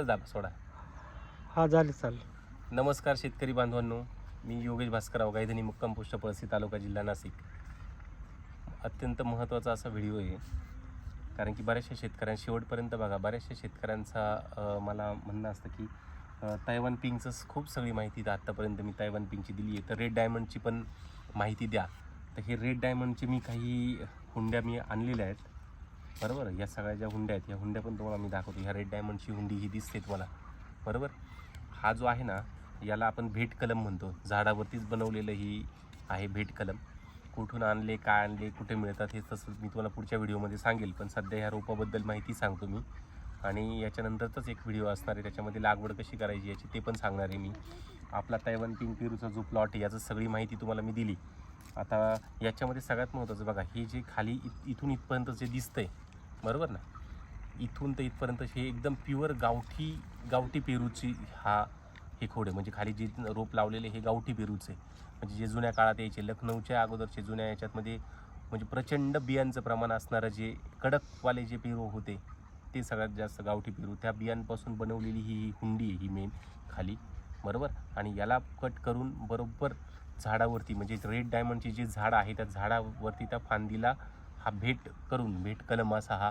दाबा सोडा. हा झाले चालेल. नमस्कार शेतकरी बांधवांनो. मी योगेश भास्करराव गायधनी मुक्काम पोस्ट पळसी तालुका जिल्हा नाशिक. अत्यंत महत्त्वाचा असा व्हिडिओ आहे कारण की बऱ्याचशा शेतकऱ्यां शेवटपर्यंत बघा बऱ्याचशा शेतकऱ्यांचा मला म्हणणं असतं की अं, तैवान पिंगचं खूप सगळी माहिती आत्तापर्यंत मी तैवान पिंगची दिली आहे. तर रेड डायमंडची पण माहिती द्या. तर हे रेड डायमंडची मी काही हुंड्या मी आणलेल्या आहेत. बरोबर? या सगळ्या ज्या हुंड्या आहेत या हुंड्या पण तुम्हाला मी दाखवतो. ह्या रेड डायमंडची हुंडी ही दिसते तुम्हाला. बरोबर? हा जो आहे ना याला आपण भेट कलम म्हणतो. झाडावरतीच बनवलेलं ही आहे भेट कलम. कुठून आणले काय आणले कुठे मिळतात हे तसं मी तुम्हाला पुढच्या व्हिडिओमध्ये सांगेल. पण सध्या ह्या रोपाबद्दल माहिती सांगतो मी. आणि याच्यानंतरचाच एक व्हिडिओ असणार आहे. त्याच्यामध्ये लागवड कशी करायची याची ते पण सांगणार आहे मी. आपला तैवान पिंक पेरूचा जो प्लॉट आहे याचं सगळी माहिती तुम्हाला मी दिली. आता याच्यामध्ये सगळ्यात महत्त्वाचं बघा हे जे खाली इत इथून इथपर्यंत जे दिसतंय बरोबर ना? इथून तर इथपर्यंत हे एकदम प्युअर गावठी गावठी पेरूची हा हे खोडे म्हणजे खाली जे रोप लावलेले हे गावठी पेरूचे म्हणजे जे जुन्या काळात यायचे लखनौच्या अगोदरचे जुन्या याच्यातमध्ये म्हणजे प्रचंड बियांचं प्रमाण असणारं जे कडकवाले जे पेरू होते ते सगळ्यात जास्त गावठी पेरू. त्या बियांपासून बनवलेली ही हुंडी आहे ही मेन खाली. बरोबर? आणि याला कट करून बरोबर झाडावरती म्हणजे रेड डायमंडची जी झाड आहे त्या झाडावरती त्या फांदीला हा भेट करून भेट कलम असा हा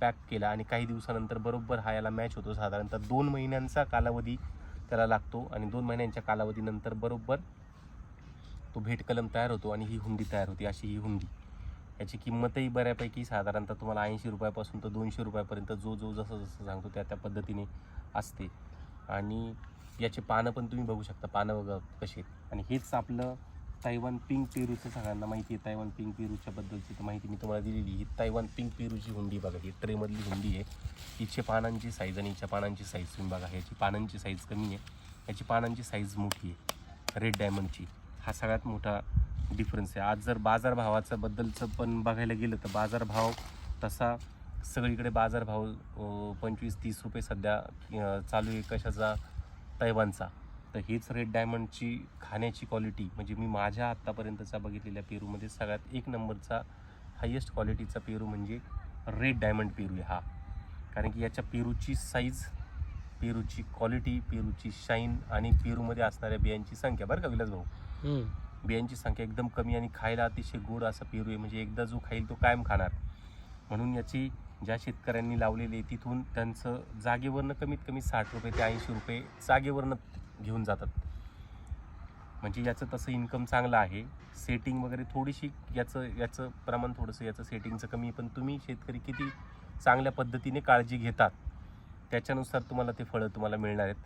पॅक केला आणि काही दिवसानंतर बरोबर हा याला मॅच होतो. साधारणतः दोन महिन्यांचा कालावधी त्याला लागतो आणि दोन महिन्यांच्या कालावधीनंतर बरोबर तो भेट कलम तयार होतो आणि ही हुंडी तयार होती. अशी ही हुंडी. याची किंमतही बऱ्यापैकी साधारणतः तुम्हाला ऐंशी रुपयापासून तर दोनशे रुपयापर्यंत जो जो जसं जसं सांगतो त्या त्या पद्धतीने असते. आणि याचे पानं पण तुम्ही बघू शकता पानं बघा कसे आहेत. आणि हेच आपलं तैवान पिंक पेरूचं सगळ्यांना माहिती आहे. तैवान पिंक पेरूच्या बद्दलची तर माहिती मी तुम्हाला दिलेली ही तैवान पिंक पेरूची हुंडी बघा ही ट्रेमधली हुंडी आहे. हिचे पानांची साईज आणि हिच्या पानांची साईज तुम्ही बघा. ह्याची पानांची साईज कमी आहे. याची पानांची साईज मोठी आहे. रेड डायमंडची हा सगळ्यात मोठा डिफरन्स आहे. आज जर बाजारभावाचं बद्दलचं पण बघायला गेलं तर बाजारभाव तसा सगळीकडे बाजारभाव पंचवीस तीस रुपये सध्या चालू आहे. कशाचा तैवानचा. तर हेच रेड डायमंडची खाण्याची क्वालिटी म्हणजे मी माझ्या आत्तापर्यंतचा बघितलेल्या पेरूमध्ये सगळ्यात एक नंबरचा हायेस्ट क्वालिटीचा पेरू म्हणजे रेड डायमंड पेरू आहे हा. कारण की याच्या पेरूची साईज पेरूची क्वालिटी पेरूची शाईन आणि पेरूमध्ये असणाऱ्या बियांची संख्या बरं का विलास भाऊ. बियांची संख्या एकदम कमी आणि खायला अतिशय गोड असा पेरू आहे म्हणजे एकदा जो खाईल तो कायम खाणार. म्हणून याची ज्या शेतकऱ्यांनी लावलेली आहे तिथून त्यांचं जागेवरनं कमीत कमी साठ रुपये ते ऐंशी रुपये जागेवरनं घेऊन जातात. म्हणजे याचं तसं इन्कम चांगलं आहे. सेटिंग वगैरे थोडीशी याचं याचं प्रमाण थोडंसं याचं सेटिंगचं कमी आहे पण तुम्ही शेतकरी किती चांगल्या पद्धतीने काळजी घेतात त्याच्यानुसार तुम्हाला ते फळं तुम्हाला मिळणार आहेत.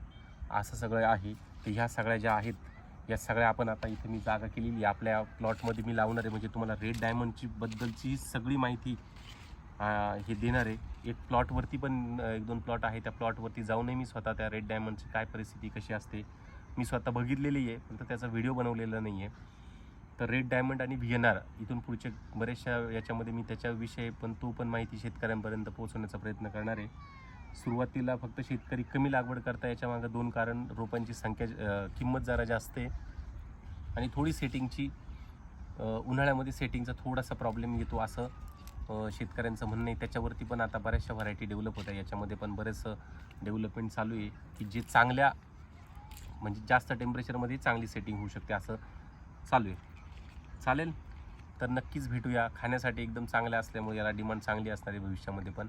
असं सगळं आहे. तर ह्या सगळ्या ज्या आहेत या सगळ्या आपण आता इथे मी जागा केलेली आपल्या प्लॉटमध्ये मी लावणार आहे. म्हणजे तुम्हाला रेड डायमंडची बद्दलची सगळी माहिती हे देणार आहे. एक प्लॉटवरती पण एक दोन प्लॉट आहे. त्या प्लॉटवरती जाऊनही मी स्वतः त्या रेड डायमंडची काय परिस्थिती कशी असते. मी स्वतः बघितलेली आहे पण त्याचा व्हिडिओ बनवलेला नाही आहे तर रेड डायमंड आणि व्ही एन आर इथून पुढच्या बऱ्याचशा याच्यामध्ये मी त्याच्याविषयी पण तो पण माहिती शेतकऱ्यांपर्यंत पोहोचवण्याचा प्रयत्न करणार आहे. सुरुवातीला फक्त शेतकरी कमी लागवड करता याच्यामागं दोन कारण रोपांची संख्या किंमत जरा जास्त आहे. आणि थोडी सेटिंगची उन्हाळ्यामध्ये सेटिंगचा थोडासा प्रॉब्लेम येतो असं. शेतकऱ्यांचं म्हणणं आहे त्याच्यावरती पण आता बऱ्याचशा व्हरायटी डेव्हलप होत आहे. याच्यामध्ये पण बरेचसं डेव्हलपमेंट चालू आहे की जे चांगल्या म्हणजे जास्त टेम्परेचरमध्ये चांगली सेटिंग होऊ शकते असं चालू आहे. चालेल? तर नक्कीच भेटूया. खाण्यासाठी एकदम चांगल्या असल्यामुळे याला डिमांड चांगली असणार आहे भविष्यामध्ये पण.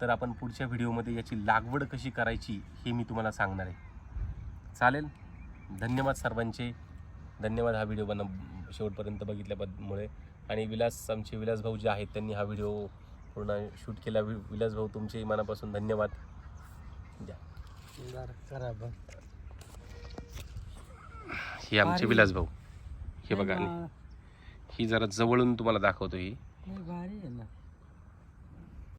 तर आपण पुढच्या व्हिडिओमध्ये याची लागवड कशी करायची हे मी तुम्हाला सांगणार आहे. चालेल? धन्यवाद सर्वांचे. धन्यवाद हा व्हिडिओ बन शेवटपर्यंत बघितल्यामुळे आणि विलास आमचे विलास भाऊ जे आहेत त्यांनी हा व्हिडिओ पूर्ण शूट केला. वि- विलास भाऊ तुमचे मनापासून धन्यवाद. द्या. करा बघ. हे आमचे. विलास भाऊ. हे बघा हा, जरा जवळून तुम्हाला दाखवतो ही. लय भारी आहे ना.